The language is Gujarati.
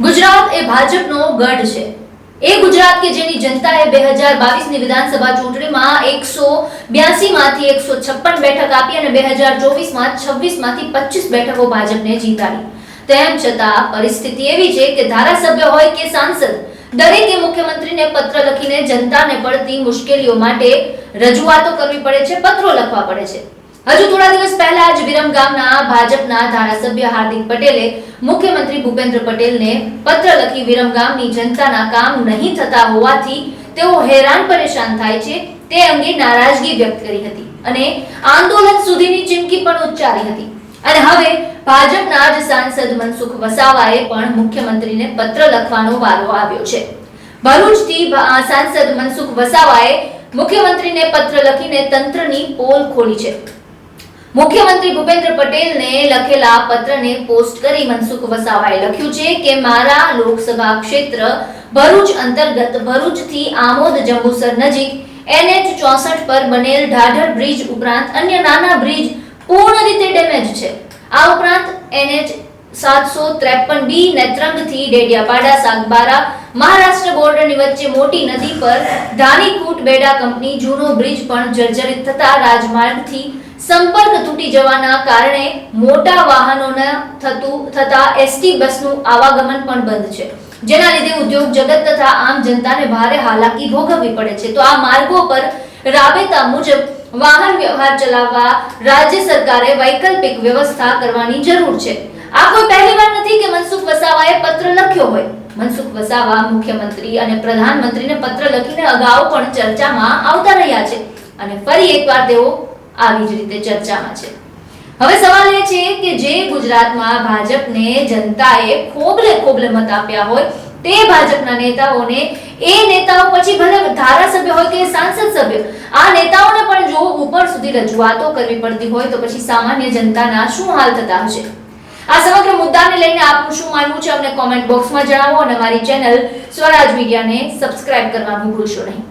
ગુજરાત એ ભાજપનો ગઢ છે. એ ગુજરાત કે જેની જનતાએ બે હજાર બાવીસની વિધાનસભા ચૂંટણીમાં એકસો બ્યાસી માંથી એકસો છપ્પન બેઠક આપી અને બે હજાર ચોવીસમાં છવ્વીસમાંથી પચીસ બેઠકો ભાજપને જીતાડી. તેમ છતાં પરિસ્થિતિ એવી છે કે ધારાસભ્ય હોય કે સાંસદ, દરેકે મુખ્યમંત્રીને પત્ર લખીને જનતાને પડતી મુશ્કેલીઓ માટે રજૂઆતો કરવી પડે છે, પત્રો લખવા પડે છે. હજુ થોડા દિવસ પહેલા જ વિરમ ગામના ભાજપના ધારાસભ્ય હાર્દિક પટેલે મુખ્યમંત્રી ભૂપેન્દ્ર પટેલને પત્ર લખી વિરમ ગામની જનતાના કામ નહીં થતા હોવાથી તેઓ હેરાન પરેશાન થાય છે. તે અંગે નારાજગી વ્યક્ત કરી હતી અને આંદોલન સુધીની ચીમકી પણ ઉચ્ચારી હતી. અને હવે ભાજપના જ સાંસદ મનસુખ વસાવાએ પણ મુખ્યમંત્રીને પત્ર લખવાનો વારો આવ્યો છે. ભરૂચથી સાંસદ મનસુખ વસાવાએ મુખ્યમંત્રીને પત્ર લખીને તંત્રની પોલ ખોલી છે. મુખ્યમંત્રી ભૂપેન્દ્ર પટેલને લખેલા પત્રને પોસ્ટ કરી મનસુખ વસાવાએ લખ્યું છે કે મારા લોકસભા ક્ષેત્ર ભરૂચ અંતર્ગત ભરૂચથી આમોદ જંબુસર નજીક એનએચ ચોસઠ પર બનેલ ઢાઢર બ્રિજ ઉપરાંત અન્ય નાના બ્રિજ પૂર્ણ રીતે ડેમેજ છે. આ ઉપરાંત NH સાતસો ત્રેપન બી નેત્રંગથી ડેડિયાપાડા સાગબારા મહારાષ્ટ્ર બોર્ડરની વચ્ચે મોટી નદી પર ધાનીકૂટ બેડા કંપની જૂનો બ્રિજ પણ જર્જરિત થતા રાજમાર્ગથી સંપર્ક તૂટી જવાના કારણે મોટા વાહનોના થતું, થતા એસટી બસનું આવાગમન પણ બંધ છે. જેના લીધે ઉદ્યોગ જગત તથા આમ જનતાને ભારે હાલાકી ભોગવવી પડે છે. તો આ માર્ગો પર રાબેતા મુજબ વાહન વ્યવહાર ચલાવવા રાજ્ય સરકારે વૈકલ્પિક વ્યવસ્થા કરવાની જરૂર છે. આ કોઈ પહેલી વાર નથી કે મનસુખ વસાવાએ પત્ર લખ્યો હોય. મનસુખ વસાવા મુખ્યમંત્રી અને પ્રધાનમંત્રીને પત્ર લખીને અગાઉ પણ ચર્ચામાં આવતા રહ્યા છે અને ફરી એકવાર તેઓ આવી જ રીતે ચર્ચામાં છે. હવે સવાલ એ છે કે જે ગુજરાતમાં ભાજપને જનતાએ ખોબલે ખોબલે મત આપ્યા હોય, તે ભાજપના નેતાઓને, એ નેતાઓ પછી ભલે ધારાસભ્ય હોય કે સાંસદ સભ્ય, આ નેતાઓને પણ જો ઉપર સુધી રજૂઆતો કરવી પડતી હોય તો પછી સામાન્ય જનતાના શું હાલ થતા હશે? આ સમગ્ર મુદ્દાને લઈને આપનું શું માનવું છે અમને કોમેન્ટ બોક્સમાં જણાવો અને અમારી ચેનલ સ્વરાજ મીડિયાને સબસ્ક્રાઇબ કરવાનું ભૂલશો નહીં.